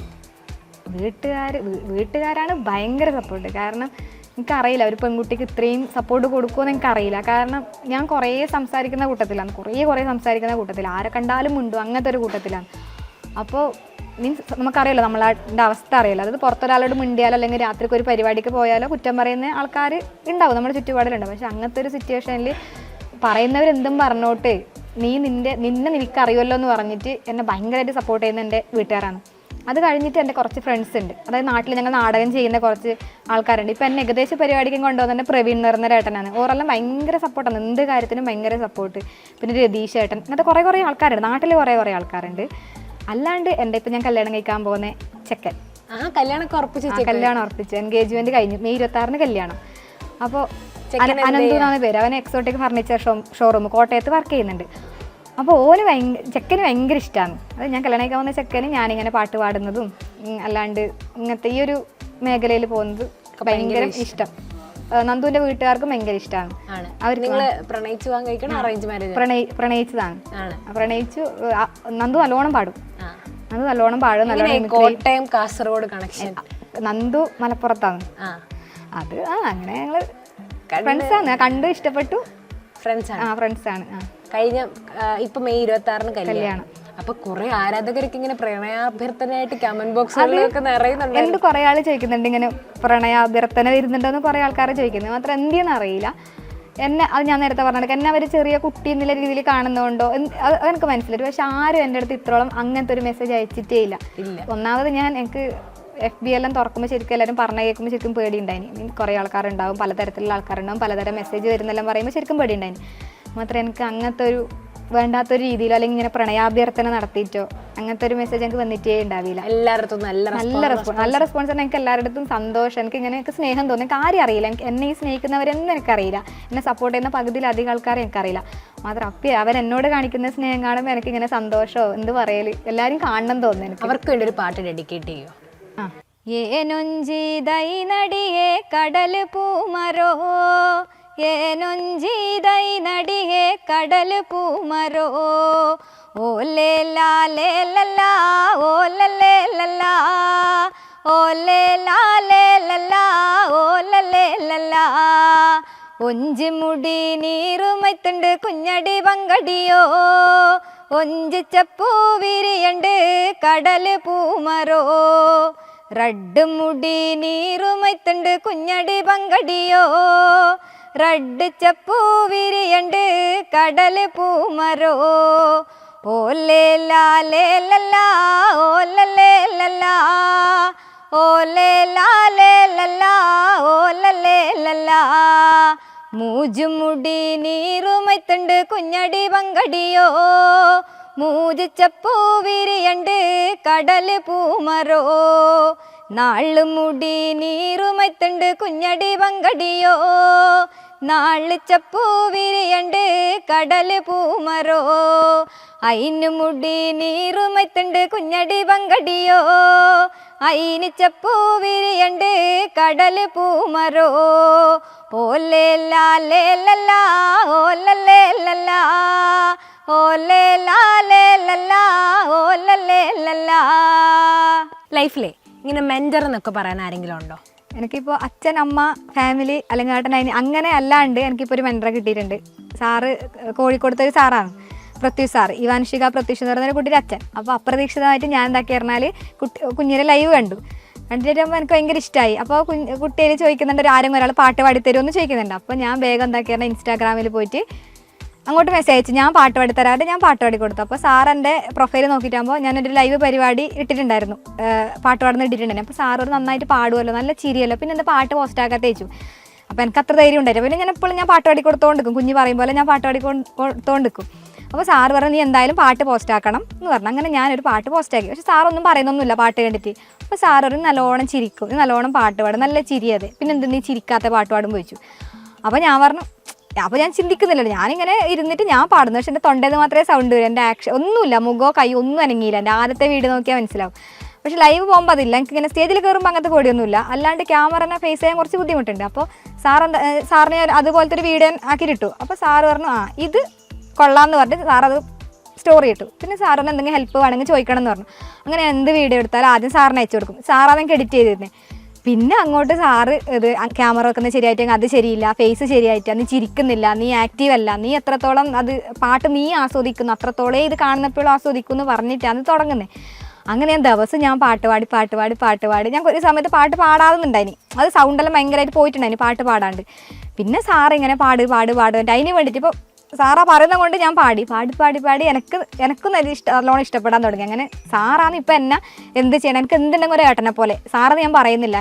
വീട്ടുകാർ വീട്ടുകാരാണ് ഭയങ്കര സപ്പോർട്ട് കാരണം എനിക്കറിയില്ല ഒരു പെൺകുട്ടിക്ക് ഇത്രയും സപ്പോർട്ട് കൊടുക്കുമെന്ന് എനിക്കറിയില്ല. കാരണം ഞാൻ കുറേ സംസാരിക്കുന്ന കൂട്ടത്തിലാണ് കുറേ കുറേ സംസാരിക്കുന്ന കൂട്ടത്തിൽ ആരെ കണ്ടാലും മുണ്ടും അങ്ങനത്തെ ഒരു കൂട്ടത്തിലാണ്. അപ്പോൾ മീൻസ് നമുക്കറിയാലോ നമ്മളെ അവസ്ഥ അറിയില്ല. അതായത് പുറത്തൊരാളോട് മിണ്ടിയാലോ അല്ലെങ്കിൽ രാത്രിക്ക് ഒരു പരിപാടിക്ക് പോയാലോ കുറ്റം പറയുന്ന ആൾക്കാർ ഉണ്ടാവും. നമ്മുടെ ചുറ്റുപാടിലുണ്ടാവും പക്ഷെ അങ്ങനത്തെ ഒരു സിറ്റുവേഷനിൽ പറയുന്നവരെന്തും പറഞ്ഞോട്ട് നീ നിന്റെ നിന്നെ നിനക്ക് അറിയുമല്ലോ എന്ന് പറഞ്ഞിട്ട് എന്നെ ഭയങ്കരമായിട്ട് സപ്പോർട്ട് ചെയ്യുന്ന എന്റെ വീട്ടുകാരാണ്. അത് കഴിഞ്ഞിട്ട് എന്റെ കുറച്ച് ഫ്രണ്ട്സ് ഉണ്ട്. അതായത് നാട്ടിൽ ഞങ്ങൾ നാടകം ചെയ്യുന്ന കുറച്ച് ആൾക്കാരുണ്ട്. ഇപ്പം എന്നെ ഏകദേശം പരിപാടിക്കും കൊണ്ടുവന്നെ പ്രവീൺ എന്ന് പറഞ്ഞ ഏട്ടനാണ്. ഓരെല്ലാം ഭയങ്കര സപ്പോർട്ടാണ് എന്ത് കാര്യത്തിനും ഭയങ്കര സപ്പോർട്ട് പിന്നെ രതീഷ് ഏട്ടൻ. അങ്ങനത്തെ കുറേ കുറേ ആൾക്കാരുണ്ട്. നാട്ടിൽ കുറേ കുറേ ആൾക്കാരുണ്ട്. അല്ലാണ്ട് എന്റെ ഇപ്പം ഞാൻ കല്യാണം കഴിക്കാൻ പോകുന്ന ചെക്കൻ. ആ കല്യാണം ഉറപ്പിച്ച് കല്യാണം ഉറപ്പിച്ചു. എൻഗേജ്മെന്റ് കഴിഞ്ഞു. മെയ് ഇരുപത്താറിന് കല്യാണം. അപ്പോൾ അനന്തു എന്നാണ് പേര്. അവൻ എക്സോട്ടിക് ഫർണിച്ചർ ഷോ ഷോറൂം കോട്ടയത്ത് വർക്ക് ചെയ്യുന്നുണ്ട്. അപ്പോൾ ഓന് ഭയങ്കര ചെക്കന് ഭയങ്കര ഇഷ്ടമാണ് അത് ഞാൻ കല്യാണിക്കാൻ പോകുന്ന ചെക്കന് ഞാനിങ്ങനെ പാട്ട് പാടുന്നതും അല്ലാണ്ട് ഇങ്ങനത്തെ ഈ ഒരു മേഖലയിൽ പോകുന്നത് ഭയങ്കര ഇഷ്ടം. നന്ദുവിന്റെ വീട്ടുകാർക്കും ഭയങ്കര ഇഷ്ടമാണ് നിങ്ങൾ പ്രണയിച്ചു അറേഞ്ച് മാരേജ് പ്രണയിച്ചതാണ്. പ്രണയിച്ചു നന്ദു നല്ലോണം പാടും. നന്ദു നല്ലോണം പാടും നല്ലോണം കോട്ടയം കാസർഗോഡ് കണക്ഷൻ നന്ദു മലപ്പുറത്താണ്. അത് ആ അങ്ങനെ ഞങ്ങൾ ഫ്രണ്ട്സാണ് കണ്ടു ഇഷ്ടപ്പെട്ടു. ഫ്രണ്ട്സ് ആണ്. ആ ഫ്രണ്ട്സാണ് ആണ്. കഴിഞ്ഞ ഇപ്പൊ മെയ് ഇരുപത്തി ആറിന് കല്യാണം. അപ്പൊ കുറെ ആരാധകർക്ക് ഇങ്ങനെ പ്രണയാഭ്യർത്ഥനയായിട്ട് കമന്റ് ബോക്സുകളിലൊക്കെ നിറയുന്നുണ്ട്. എന്ത് കുറെ ആൾ ചോദിക്കുന്നുണ്ട് ഇങ്ങനെ പ്രണയാഭ്യർത്ഥന വരുന്നുണ്ടോ എന്ന് കുറെ ആൾക്കാർ ചോദിക്കുന്നത് മാത്രം എന്തിയെന്ന് അറിയില്ല. എന്നെ അത് ഞാൻ നേരത്തെ പറഞ്ഞത് എന്നെ അവർ ചെറിയ കുട്ടി എന്നുള്ള രീതിയിൽ കാണുന്നതുകൊണ്ടോ അതെനിക്ക് മനസ്സിലായി. പക്ഷെ ആരും എന്റെ അടുത്ത് ഇത്രോളം അങ്ങനത്തെ ഒരു മെസ്സേജ് അയച്ചിട്ടേ ഇല്ല. ഇല്ല. ഒന്നാമത് ഞാൻ എനിക്ക് എഫ് ബി എല്ലാം തുറക്കുമ്പോൾ ശരിക്കും എല്ലാവരും പറഞ്ഞു കേൾക്കുമ്പോൾ ശരിക്കും പേടി ഉണ്ടായി മീൻ കുറേ ആൾക്കാരുണ്ടാവും പലതരത്തിലുള്ള ആൾക്കാരുണ്ടാവും പലതരം മെസ്സേജ് വരുന്നെല്ലാം പറയുമ്പോൾ ശരിക്കും പേടി പേടിയുണ്ടായിനി. മാത്രം എനിക്ക് അങ്ങനത്തെ ഒരു വേണ്ടാത്തൊരു രീതിയിലോ അല്ലെങ്കിൽ ഇങ്ങനെ പ്രണയാഭ്യർത്ഥന നടത്തിയിട്ടോ അങ്ങനത്തെ ഒരു മെസ്സേജ് എനിക്ക് വന്നിട്ടേ ഉണ്ടാവില്ല. എല്ലായിടത്തും നല്ല നല്ല റെസ്പോൺസ് നല്ല റെസ്പോൺസ് ആണ് എനിക്ക് എല്ലായിടത്തും സന്തോഷം എനിക്ക് ഇങ്ങനെ എനിക്ക് സ്നേഹം തോന്നി. എനിക്ക് ആരും അറിയില്ല. എനിക്ക് എന്നെ ഈ സ്നേഹിക്കുന്നവരെന്നും എനിക്കറിയില്ല. എന്നെ സപ്പോർട്ട് ചെയ്യുന്ന പകുതിയിലധികം ആൾക്കാരെ എനിക്കറിയില്ല. മാത്രം അപ്പി അവർ എന്നോട് കാണിക്കുന്ന സ്നേഹം കാണുമ്പോൾ എനിക്ക് ഇങ്ങനെ സന്തോഷമോ എന്ത് പറയൽ എല്ലാവരും കാണണം തോന്നുന്നു എനിക്ക്. അവർക്ക് വേണ്ടി ഒരു പാട്ട് ഡെഡിക്കേറ്റ് ചെയ്യോ? ആ ಏನೊಂಜಿದೈ ನಡಿಯೇ ಕಡಲು ಪೂಮರೋ ಏನೊಂಜಿದೈ ನಡಿಯೇ ಕಡಲು ಪೂಮರೋ ಓಲೆ ಲಾಲೆ ಲಲ್ಲ ಓಲಲೆ ಲಲ್ಲ ಓಲೆ ಲಾಲೆ ಲಲ್ಲ ಓಲಲೆ ಲಲ್ಲ ഒഞ്ചി മുടി നീറുമൈത്തുണ്ട് കുഞ്ഞടി പങ്കടിയോ ഒഞ്ചിച്ചപ്പൂ വിരിയണ്ട് കടൽ പൂമരോ? റഡ് മുടി നീറുമൈത്തുണ്ട് കുഞ്ഞടി പങ്കടിയോ റഡ് ചപ്പൂ വിരിയണ്ട് കടൽ പൂമരോ? ഓലേ മൂജുമുടി നീറുമൈത്തണ്ട് കുഞ്ഞടി പങ്കടിയോ മൂജിച്ചപ്പൂ വിരിയണ്ട് കടൽ പൂമരോ? നാൾ മുടി നീറുമത്തുണ്ട് കുഞ്ഞടി പങ്കടിയോ? നാൾ ചപ്പൂ വിരിയണ്ട് കടൽ പൂമരോ അയിന് മുടി നീറുമത്തുണ്ട് കുഞ്ഞടി പങ്കടിയോ? അയിന് ചപ്പൂ വിരിയണ്ട് കടൽ പൂമരോ ഓലേ ലാലേ ലല്ല? ഓലലേ ലല്ല? ഇങ്ങനെ മെന്റർ എന്നൊക്കെ പറയാൻ ആരെങ്കിലും ഉണ്ടോ? എനിക്കിപ്പോൾ അച്ഛൻ അമ്മ ഫാമിലി അല്ലെങ്കിൽ അതിന് അങ്ങനെ അല്ലാണ്ട് എനിക്കിപ്പോൾ ഒരു മെന്ററെ കിട്ടിയിട്ടുണ്ട്. സാറ് കോഴിക്കോടത്തെ ഒരു സാറാണ്. പ്രത്യുഷ് സാർ ഇവാൻഷിക പ്രത്യുഷ് എന്ന് പറയുന്ന കുട്ടിയുടെ അച്ഛൻ. അപ്പോൾ അപ്രതീക്ഷിതമായിട്ട് ഞാൻ എന്താക്കി പറഞ്ഞാൽ കുട്ടി കുഞ്ഞിനെ ലൈവ് കണ്ടു. കണ്ടിട്ട് എനിക്ക് ഭയങ്കര ഇഷ്ടമായി അപ്പോൾ കുട്ടിയിൽ ചോദിക്കുന്നുണ്ട് ഒരു ആരും ഒരാൾ പാട്ട് പാടിത്തരുമെന്ന് ചോദിക്കുന്നുണ്ട്. അപ്പോൾ ഞാൻ വേഗം എന്താക്കി പറഞ്ഞാൽ ഇൻസ്റ്റാഗ്രാമിൽ പോയിട്ട് അങ്ങോട്ട് മെസ്സേജ് അയച്ചു ഞാൻ പാട്ട് പാടി തരാതെ ഞാൻ പാട്ട് പാടി കൊടുത്തു. അപ്പോൾ സാർ എന്റെ പ്രൊഫൈൽ നോക്കിയിട്ടാകുമ്പോൾ ഞാനൊരു ലൈവ് പരിപാടി ഇട്ടിട്ടുണ്ടായിരുന്നു. പാട്ട് പാടുന്ന ഇട്ടിട്ടുണ്ടായിരുന്നു. അപ്പോൾ സാർ ഒരു നന്നായിട്ട് പാടുമല്ലോ നല്ല ചിരിയല്ലോ. പിന്നെ എന്താ പാട്ട് പോസ്റ്റ് ആക്കാത്ത ചോദിച്ചു അപ്പോൾ എനിക്ക് അത്ര ധൈര്യം ഉണ്ടായിരുന്നു പിന്നെ ഞാൻ എപ്പോഴും ഞാൻ പാട്ട് പാടി കൊടുത്തോണ്ടിരിക്കും കുഞ്ഞ് പറയും പോലെ ഞാൻ പാട്ട് പാടി കൊടുത്തോണ്ടിരിക്കും അപ്പോൾ സാർ പറഞ്ഞു നീ എന്തായാലും പാട്ട് പോസ്റ്റ് ആക്കണം എന്ന് പറഞ്ഞു. അങ്ങനെ ഞാനൊരു പാട്ട് പോസ്റ്റ് ആക്കി. പക്ഷെ സാറൊന്നും പറയുന്നൊന്നുമില്ല പാട്ട് കണ്ടിട്ട്. അപ്പോൾ സാർ ഒരു നല്ലോണം ചിരിക്കും. നല്ലോണം പാട്ട് പാടും. നല്ല ചിരിയതെ പിന്നെ എന്ത് നീ ചിരിക്കാത്ത പാട്ട് പാടും? ചോദിച്ചു. അപ്പോൾ ഞാൻ പറഞ്ഞു അപ്പോൾ ഞാൻ ചിന്തിക്കുന്നില്ലല്ലോ ഞാനിങ്ങനെ ഇരുന്നിട്ട് ഞാൻ പാടുന്നു. പക്ഷെ എന്റെ തൊണ്ടയിൽ മാത്രമേ സൗണ്ട് വരും. എന്റെ ആക്ഷൻ ഒന്നുമില്ല. മുഖോ കൈ ഒന്നും അനങ്ങിയില്ല. എന്റെ ആദ്യത്തെ വീഡിയോ നോക്കിയാൽ മനസ്സിലാവും. പക്ഷെ ലൈവ് പോകുമ്പോൾ അതില്ല. എനിക്ക് ഇങ്ങനെ സ്റ്റേജിൽ കയറുമ്പോൾ അങ്ങനത്തെ പേടിയൊന്നുമില്ല. അല്ലാണ്ട് ക്യാമറനെ ഫേസ് ചെയ്യാൻ കുറച്ച് ബുദ്ധിമുട്ടുണ്ട്. അപ്പോൾ സാർ എന്താ സാറിന് അതുപോലത്തെ ഒരു വീഡിയോ ആക്കി ആക്കിയിട്ടു അപ്പോൾ സാറ് പറഞ്ഞു ആ ഇത് കൊള്ളാമെന്ന് പറഞ്ഞിട്ട് സാർ അത് സ്റ്റോറി ഇട്ടു. പിന്നെ സാറിന് എന്തെങ്കിലും ഹെൽപ്പ് വേണമെങ്കിൽ ചോദിക്കണം എന്ന് പറഞ്ഞു. അങ്ങനെ എന്ത് വീഡിയോ എടുത്താലും ആദ്യം സാറിന് അയച്ചു കൊടുക്കും. സാറാണ് എനിക്ക് എഡിറ്റ് ചെയ്തിരുന്നേ. പിന്നെ അങ്ങോട്ട് സാറ് ഇത് ക്യാമറ വെക്കുന്നത് ശരിയായിട്ട് അത് ശരിയില്ല ഫേസ് ശരിയായിട്ട് നീ ചിരിക്കുന്നില്ല നീ ആക്റ്റീവ് അല്ല നീ എത്രത്തോളം അത് പാട്ട് നീ ആസ്വദിക്കുന്നു അത്രത്തോളം ഇത് കാണുന്നപ്പോഴും ആസ്വദിക്കുന്നു എന്ന് പറഞ്ഞിട്ടാണ് തുടങ്ങുന്നത് അങ്ങനെ ഞാൻ ദിവസം ഞാൻ പാട്ട് പാടി പാട്ട് പാടി പാട്ട് പാടി. ഞാൻ ഒരു സമയത്ത് പാട്ട് പാടാവുന്നുണ്ടായിനി അത് സൗണ്ടെല്ലാം ഭയങ്കരമായിട്ട് പോയിട്ടുണ്ടായിനി പാട്ട് പാടാണ്ട്. പിന്നെ സാറിങ്ങനെ പാട് പാട് പാടുന്നുണ്ട് അതിന് വേണ്ടിയിട്ട് ഇപ്പോൾ സാറാ പറയുന്നത് കൊണ്ട് ഞാൻ പാടി പാടി പാടി പാടി എനിക്ക് എനിക്കും നല്ല ഇഷ്ടം നല്ലോണം ഇഷ്ടപ്പെടാൻ തുടങ്ങി. അങ്ങനെ സാറാണ് ഇപ്പം എന്നെ എന്ത് ചെയ്യണം എനിക്ക് എന്തുണ്ടെങ്കിൽ ഒരു ഏട്ടനെ പോലെ. സാറെന്ന് ഞാൻ പറയുന്നില്ല.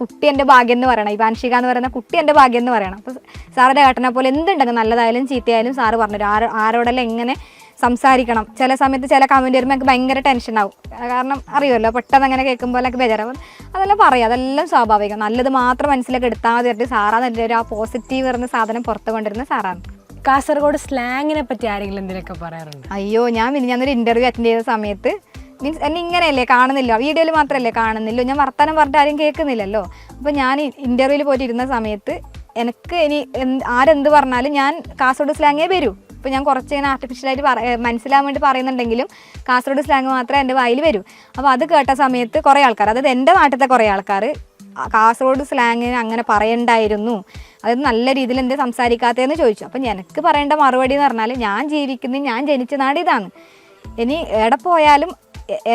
കുട്ടി എന്റെ ഭാഗ്യം എന്ന് പറയണം. ഈ വാൻഷിക എന്ന് പറയുന്ന കുട്ടി എന്റെ ഭാഗ്യം എന്ന് പറയണം. അപ്പോൾ സാറിന്റെ ഏട്ടനെ പോലെ എന്തുണ്ടെങ്കിൽ നല്ലതായാലും ചീത്തയായാലും സാറ് പറഞ്ഞു ആരോ ആരോടെല്ലാം എങ്ങനെ സംസാരിക്കണം. ചില സമയത്ത് ചില കമന്റ് വരുമ്പോൾ എനിക്ക് ഭയങ്കര ടെൻഷൻ ആവും. കാരണം അറിയുമല്ലോ പെട്ടെന്ന് അങ്ങനെ കേൾക്കുമ്പോൾ എനിക്ക് ബേജാറാവും. അതെല്ലാം പറയാം അതെല്ലാം സ്വാഭാവികം. നല്ലത് മാത്രം മനസ്സിലേക്ക് എടുത്താൽ മതി. പറഞ്ഞിട്ട് സാറാന്ന് എന്റെ ഒരു ആ പോസിറ്റീവ് എന്ന സാധനം പുറത്ത് കൊണ്ടിരുന്ന സാറാണ്. കാസർഗോഡ് സ്ലാങ്ങിനെ പറ്റി ആരെങ്കിലും എന്തിനൊക്കെ പറയാറുണ്ട്? അയ്യോ ഞാൻ പിന്നെ ഞാനൊരു ഇന്റർവ്യൂ അറ്റൻഡ് ചെയ്ത സമയത്ത് മീൻസ് എന്നെ ഇങ്ങനെയല്ലേ കാണുന്നില്ല. വീഡിയോയിൽ മാത്രമല്ലേ കാണുന്നില്ലോ. ഞാൻ വർത്തമാനം പറഞ്ഞിട്ട് ആരും കേൾക്കുന്നില്ലല്ലോ. അപ്പോൾ ഞാൻ ഇന്റർവ്യൂവിൽ പോയിട്ടിരുന്ന സമയത്ത് എനിക്ക് ഇനി എന്ത് ആരെന്ത് പറഞ്ഞാലും ഞാൻ കാസർഗോഡ് സ്ലാങ്ങേ വരൂ. ഇപ്പോൾ ഞാൻ കുറച്ച് ഇങ്ങനെ ആർട്ടിഫിഷ്യലായിട്ട് പറ മനസ്സിലാൻ വേണ്ടി പറയുന്നുണ്ടെങ്കിലും കാസർഗോഡ് സ്ലാങ് മാത്രമേ എന്റെ വായിൽ വരൂ. അപ്പോൾ അത് കേട്ട സമയത്ത് കുറേ ആൾക്കാർ അതായത് എന്റെ നാട്ടിലത്തെ കുറേ ആൾക്കാർ കാസർഗോഡ് സ്ലാങ്ങിന് അങ്ങനെ പറയണ്ടായിരുന്നു. അതായത് നല്ല രീതിയിൽ എന്തേ സംസാരിക്കാത്തതെന്ന് ചോദിച്ചു. അപ്പം എനിക്ക് പറയേണ്ട മറുപടി എന്ന് പറഞ്ഞാൽ ഞാൻ ജീവിക്കുന്ന ഞാൻ ജനിച്ച നാട് ഇതാണ്. ഇനി എവിടെ പോയാലും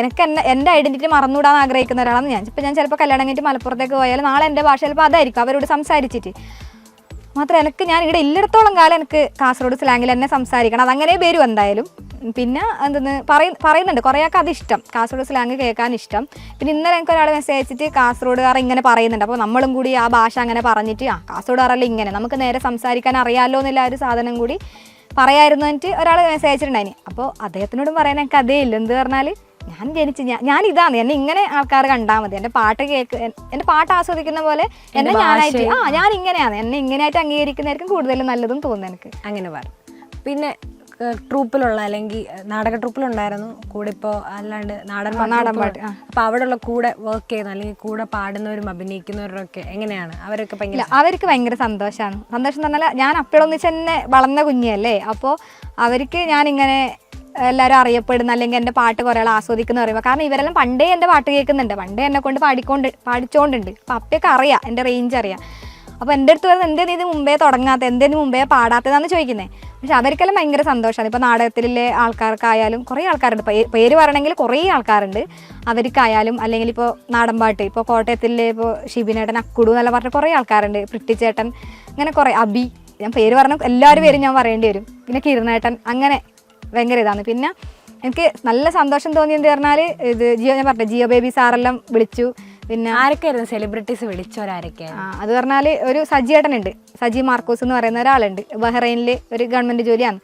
എനിക്ക് എന്നെ എന്റെ ഐഡന്റിറ്റി മറന്നുകൂടാൻ ആഗ്രഹിക്കുന്ന ഒരാളാണ് ഞാൻ. ഇപ്പം ഞാൻ ചിലപ്പോൾ കല്യാണം കഴിഞ്ഞിട്ട് മലപ്പുറത്തേക്ക് പോയാൽ നാളെ എന്റെ ഭാഷ ചിലപ്പോൾ അതായിരിക്കും അവരോട് സംസാരിച്ചിട്ട്. മാത്രം എനിക്ക് ഞാൻ ഇവിടെ ഇല്ലിടത്തോളം കാലം എനിക്ക് കാസർഗോഡ് സ്ലാങ്ങിൽ തന്നെ സംസാരിക്കണം. അതങ്ങനെ വരും എന്തായാലും. പിന്നെ എന്തെന്ന്? പറയ പറയുന്നുണ്ട്. കുറേ അത് അതിഷ്ടം. കാസർഗോഡ് സ്ലാങ് കേൾക്കാൻ ഇഷ്ടം. പിന്നെ ഇന്നലെ എനിക്ക് ഒരാൾ മെസ്സേജ് അയച്ചിട്ട് കാസർഗോഡുകാർ ഇങ്ങനെ പറയുന്നുണ്ട്. അപ്പോൾ നമ്മളും കൂടി ആ ഭാഷ അങ്ങനെ പറഞ്ഞിട്ട് ആ കാസർഗോഡുകാരല്ല ഇങ്ങനെ. നമുക്ക് നേരെ സംസാരിക്കാൻ അറിയാമല്ലോ എന്നുള്ള ഒരു സാധനം കൂടി പറയായിരുന്നു എന്നിട്ട് ഒരാൾ മെസ്സേജ് അയച്ചിട്ടുണ്ടായിന്. അപ്പോൾ അദ്ദേഹത്തിനോടും പറയാൻ എനിക്ക് അതേ ഇല്ല. എന്ത് പറഞ്ഞാൽ ഞാൻ ജനിച്ച് ഞാൻ ഞാൻ ഇതാണ് എന്നെ ഇങ്ങനെ ആൾക്കാർ കണ്ടാൽ മതി. എന്റെ പാട്ട് കേൾക്ക് എന്റെ പാട്ട് ആസ്വദിക്കുന്ന പോലെ എന്നെ ഞാനായിട്ട് ആ ഞാൻ ഇങ്ങനെയാണ് എന്നെ ഇങ്ങനെയായിട്ട് അംഗീകരിക്കുന്നതായിരിക്കും കൂടുതലും നല്ലതും തോന്നുന്നു എനിക്ക് അങ്ങനെ പറ. പിന്നെ ട്രൂപ്പിലുള്ള അല്ലെങ്കിൽ നാടക ട്രൂപ്പിലുണ്ടായിരുന്നു. കൂടെ ഇപ്പോൾ അല്ലാണ്ട് നാടൻ നാടൻ പാട്ട്, അപ്പോൾ അവിടെയുള്ള കൂടെ വർക്ക് ചെയ്യുന്ന അല്ലെങ്കിൽ കൂടെ പാടുന്നവരും അഭിനയിക്കുന്നവരും ഒക്കെ എങ്ങനെയാണ്? അവരൊക്കെ ഭയങ്കര അവർക്ക് ഭയങ്കര സന്തോഷമാണ് സന്തോഷം എന്ന് പറഞ്ഞാൽ ഞാൻ അപ്പോഴൊന്നിച്ച് തന്നെ വളർന്ന കുഞ്ഞല്ലേ. അപ്പോൾ അവർക്ക് ഞാനിങ്ങനെ എല്ലാവരും അറിയപ്പെടുന്ന അല്ലെങ്കിൽ എന്റെ പാട്ട് കുറേ ആൾ ആസ്വദിക്കുന്ന പറയുമ്പോൾ കാരണം ഇവരെല്ലാം പണ്ടേ എന്റെ പാട്ട് കേൾക്കുന്നുണ്ട്. പണ്ടേ എന്നെ കൊണ്ട് പാടിക്കൊണ്ട് പാടിച്ചോണ്ടുണ്ട്. അപ്പോൾ അപ്പയൊക്കെ അറിയാം എന്റെ റേഞ്ച് അറിയാം. അപ്പോൾ എന്റെ അടുത്ത് വരുന്നത് എന്തേ ഇത് മുമ്പേ തുടങ്ങാത്ത എന്തേ മുമ്പേ പാടാത്തതാന്ന് ചോദിക്കുന്നത് പക്ഷെ അവർക്കെല്ലാം ഭയങ്കര സന്തോഷമാണ് ഇപ്പോൾ നാടകത്തിലെ ആൾക്കാർക്കായാലും കുറേ ആൾക്കാരുണ്ട്. പേര് പറയണമെങ്കിൽ കുറേ ആൾക്കാരുണ്ട്. അവർക്കായാലും അല്ലെങ്കിൽ ഇപ്പോൾ നാടൻപാട്ട് ഇപ്പോൾ കോട്ടയത്തിലെ ഇപ്പോൾ ഷിബിനേട്ടൻ അക്കുടു എന്നല്ല പറഞ്ഞ കുറേ ആൾക്കാരുണ്ട്. പൃട്ടിച്ചേട്ടൻ അങ്ങനെ കുറേ അബി ഞാൻ പേര് പറഞ്ഞ എല്ലാവരും പേരും ഞാൻ പറയേണ്ടി വരും. പിന്നെ കിരുനേട്ടൻ അങ്ങനെ ഭയങ്കര ഇതാണ്. പിന്നെ എനിക്ക് നല്ല സന്തോഷം തോന്നിയെന്ന് പറഞ്ഞാൽ ഇത് ജിയോ ഞാൻ പറഞ്ഞത് ജിയോ ബേബി സാറെല്ലാം വിളിച്ചു. പിന്നെ ആരൊക്കെയായിരുന്നു സെലിബ്രിറ്റീസ് വിളിച്ചവരാരൊക്കെയായിരുന്നു ആ അത് പറഞ്ഞാൽ ഒരു സജിയേട്ടനുണ്ട് സജി മാർക്കോസ് എന്ന് പറയുന്ന ഒരാളുണ്ട്. ബഹ്റൈനിൽ ഒരു ഗവൺമെന്റ് ജോലിയാണ്.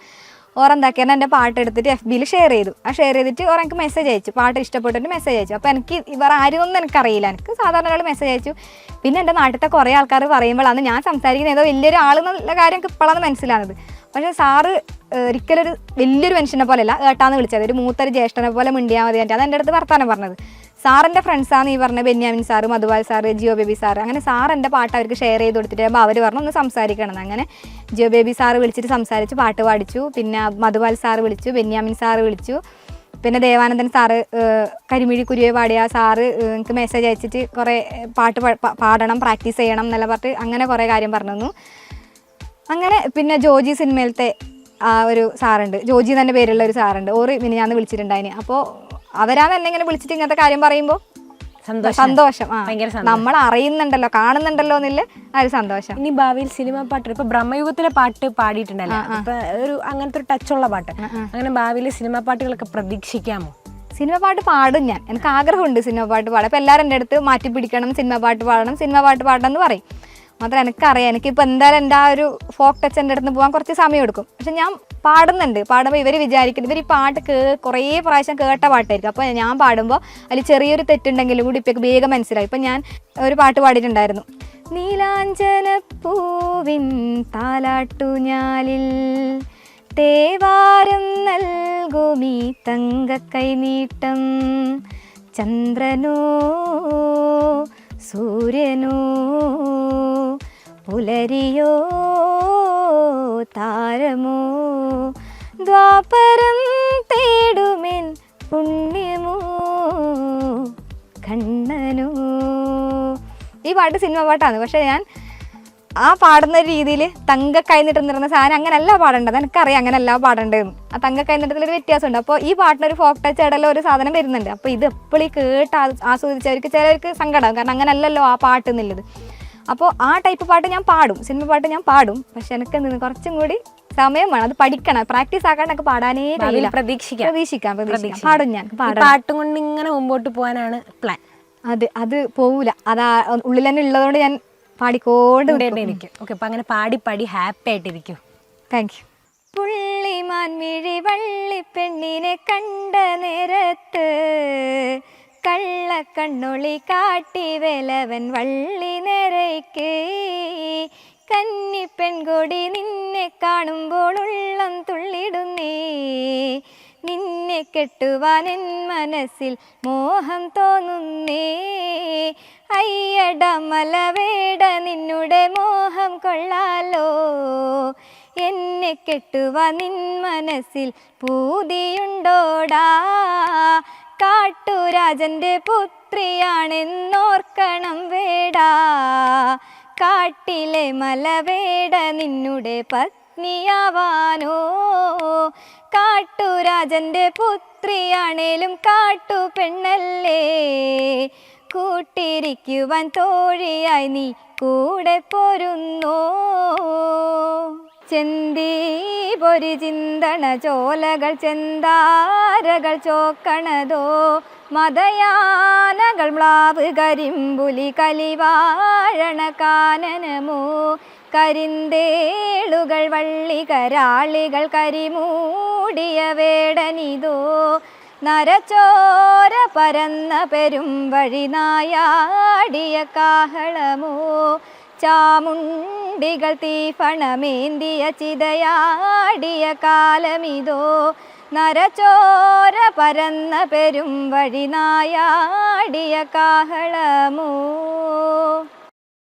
ഓറെന്താക്കിയാൽ എന്റെ പാട്ട് എടുത്തിട്ട് എഫ് ബിയിൽ ഷെയർ ചെയ്തു. ആ ഷെയർ ചെയ്തിട്ട് ഓർ എനിക്ക് മെസ്സേജ് അയച്ചു. പാട്ട് ഇഷ്ടപ്പെട്ടിട്ട് മെസ്സേജ് അയച്ചു. അപ്പോൾ എനിക്ക് ഇവർ ആരും എനിക്കറിയില്ല. എനിക്ക് സാധാരണ ഒരാൾ മെസ്സേജ് അയച്ചു. പിന്നെ എന്റെ നാട്ടിലത്തെ കുറേ ആൾക്കാർ പറയുമ്പോഴാണ് ഞാൻ സംസാരിക്കുന്നത്. ഏതോ വലിയൊരു ആളെന്നുള്ള കാര്യം എനിക്ക് ഇപ്പോഴാണ് മനസ്സിലാകുന്നത്. പക്ഷേ സാറ് ഒരിക്കലൊരു ഒരിക്കലും ഒരു വലിയൊരു മനുഷ്യനെ പോലെയല്ല ഏട്ടാന്ന് വിളിച്ചത്. ഒരു മൂത്തൊരു ജ്യേഷ്ഠനെ പോലെ മിണ്ടിയാൽ മതി അത് എന്റെ അടുത്ത് വർത്താനം പറഞ്ഞത്. സാറിന്റെ ഫ്രണ്ട്സാണ് ഈ പറഞ്ഞ Benyamin sir Madhupal sir Jeo Baby sir. അങ്ങനെ സാർ എന്റെ പാട്ട് അവർക്ക് ഷെയർ ചെയ്ത് കൊടുത്തിട്ട് അപ്പോൾ അവർ പറഞ്ഞു ഒന്ന് സംസാരിക്കണം. അങ്ങനെ ജിയോ ബേബി സാറ് വിളിച്ചിട്ട് സംസാരിച്ച് പാട്ട് പാടിച്ചു. പിന്നെ മധുബാൽ സാറ് വിളിച്ചു ബെന്യാമിൻ സാറ് വിളിച്ചു. പിന്നെ ദേവാനന്ദൻ സാറ് കരിമിഴി കുരുവെ പാടിയ സാറ് എനിക്ക് മെസ്സേജ് അയച്ചിട്ട് കുറേ പാട്ട് പാടണം പ്രാക്ടീസ് ചെയ്യണം എന്നെല്ലാം പറഞ്ഞിട്ട് അങ്ങനെ കുറേ കാര്യം പറഞ്ഞു അങ്ങനെ പിന്നെ ജോജി സിനിമയിലത്തെ ആ ഒരു സാറുണ്ട്. ജോജി തന്നെ പേരുള്ള ഒരു സാറുണ്ട്. ഓറ് പിന്നെ ഞാൻ വിളിച്ചിട്ടുണ്ടായിന്. അപ്പോൾ അവരാണ് എന്നെ ഇങ്ങനെ വിളിച്ചിട്ട് ഇങ്ങനത്തെ കാര്യം പറയുമ്പോൾ സന്തോഷം. നമ്മൾ അറിയുന്നുണ്ടല്ലോ കാണുന്നുണ്ടല്ലോ എന്നില്ല ആ ഒരു സന്തോഷം. ഇനി ഭാവിയിൽ സിനിമ പാട്ട് ഇപ്പൊ ബ്രഹ്മയുഗത്തിലെ പാട്ട് പാടിയിട്ടുണ്ടല്ലോ. ഇപ്പൊ ഒരു അങ്ങനത്തെ ഒരു ടച്ച് ഉള്ള പാട്ട്. അങ്ങനെ ഭാവിയിലെ സിനിമ പാട്ടുകളൊക്കെ പ്രതീക്ഷിക്കാമോ? സിനിമ പാട്ട് പാടും ഞാൻ. എനിക്ക് ആഗ്രഹമുണ്ട് സിനിമ പാട്ട് പാടാം അപ്പോൾ എല്ലാവരും എന്റെ അടുത്ത് മാറ്റി പിടിക്കണം സിനിമ പാട്ട് പാടണം സിനിമ പാട്ട് പാടണം എന്ന് പറയും. മാത്രം എനിക്കറിയാം. എനിക്കിപ്പോൾ എന്തായാലും എന്റെ ആ ഒരു ഫോക്ക് ടച്ച് എന്റെ അടുത്ത് പോകാൻ കുറച്ച് സമയം എടുക്കും പക്ഷെ ഞാൻ പാടുന്നുണ്ട്. പാടുമ്പോൾ ഇവർ വിചാരിക്കുന്നത് ഇവർ ഈ പാട്ട് കേ കുറേ പ്രാവശ്യം കേട്ട പാട്ടായിരിക്കും. അപ്പോൾ ഞാൻ പാടുമ്പോൾ അതിൽ ചെറിയൊരു തെറ്റുണ്ടെങ്കിലും കൂടി ഇപ്പം വേഗം മനസ്സിലായി. ഇപ്പം ഞാൻ ഒരു പാട്ട് പാടിയിട്ടുണ്ടായിരുന്നു. നീലാഞ്ചനപ്പൂവിൻ താലാട്ടുഞ്ഞാലിൽ തേവാരം നൽകുമീ തങ്കക്കൈ നീട്ടം ചന്ദ്രനോ സൂര്യനോ പുലരിയോ താരമോ? ദ്വാപരം തേടുമെൻ പുണ്യമോ കണ്ണനോ. ഈ പാട്ട് സിനിമ പാട്ടാണ് പക്ഷേ ഞാൻ ആ പാടുന്ന രീതിയിൽ തങ്ക കൈനീട്ടം നിറഞ്ഞ സാധനം അങ്ങനല്ല പാടേണ്ടത്. എനിക്കറിയാം അങ്ങനല്ല പാടേണ്ടതെന്ന് ആ തങ്ക കൈനീട്ടത്തിൽ ഒരു വ്യത്യാസമുണ്ട്. അപ്പോൾ ഈ പാട്ടിനൊരു ഫോക്ക് ടച്ച് ഇടലോ ഒരു സാധനം വരുന്നുണ്ട്. അപ്പോൾ ഇത് എപ്പോഴും കേട്ട് ആസ്വദിച്ചവർക്ക് ചിലർക്ക് സങ്കടം കാരണം അങ്ങനല്ലല്ലോ ആ പാട്ട് എന്നുള്ളത്. അപ്പോൾ ആ ടൈപ്പ് പാട്ട് ഞാൻ പാടും. സിനിമ പാട്ട് ഞാൻ പാടും. പക്ഷെ എനിക്ക് എന്തെങ്കിലും കുറച്ചും കൂടി സമയം വേണം. അത് പഠിക്കണം. പ്രാക്ടീസ് ആക്കാണ്ടൊക്കെ പാടാനേ കഴിയില്ല. പ്രതീക്ഷിക്കാം. പ്രതീക്ഷിക്കാം പ്രതീക്ഷിക്കാം. പാടും ഞാൻ. പാട്ടും കൊണ്ട് ഇങ്ങനെ മുമ്പോട്ട് പോകാനാണ് പ്ലാൻ അത് അത് പോവില്ല അതാ ഉള്ളിൽ തന്നെ ഉള്ളതുകൊണ്ട് ഞാൻ പാടിക്കോണ്ട് ഇരിക്കും ഓക്കെ അപ്പൊ അങ്ങനെ പാടി പാടി ഹാപ്പി ആയിട്ടിരിക്കും താങ്ക് യു പുള്ളിമാൻ മിഴി വള്ളി പെണ്ണിനെ കണ്ട നേരത്ത് കള്ളക്കണ്ണൊളി കാട്ടി വെലവൻ വള്ളി നിറയ്ക്ക് കന്നി പെൺകൊടി നിന്നെ കാണുമ്പോൾ ഉള്ളം നിന്നെ കെട്ടുവാൻ എൻ മനസ്സിൽ മോഹം തോന്നുന്നേ. അയ്യട മലവേട നിന്നുടെ മോഹം കൊള്ളാലോ. എന്നെ കെട്ടുവാൻ നിൻ മനസ്സിൽ പൂതിയുണ്ടോടാ. കാട്ടുരാജന്റെ പുത്രിയാണെന്നോർക്കണം വേടാ. കാട്ടിലെ മലവേട നിന്നുടെ പത്നിയാവാനോ? കാട്ടുരാജന്റെ പുത്രിയാണേലും കാട്ടു പെണ്ണല്ലേ? കൂട്ടിരിക്കുവാൻ തോഴിയായി നീ കൂടെ പോരുന്നോ? ചെന്തീ പൊരി ചിന്തണ ചോലകൾ ചെന്താരകൾ ചോക്കണതോ? മതയാനകൾ മ്ലാവ് കരിമ്പുലി കലിവാഴണ കാനനമോ? കരിന്തേളുകൾ വള്ളി കരാളികൾ കരിമൂടിയ വേടനിതോ നരച്ചോര പരന്ന പെരും വഴി നായാടിയ കാഹളമോ? ചാമുണ്ടികൾ തീഫണമേന്തിയ ചിതയാടിയ കാലമിതോ? നരച്ചോര പരന്ന പെരും വഴി നായാടിയ കാഹളമോ?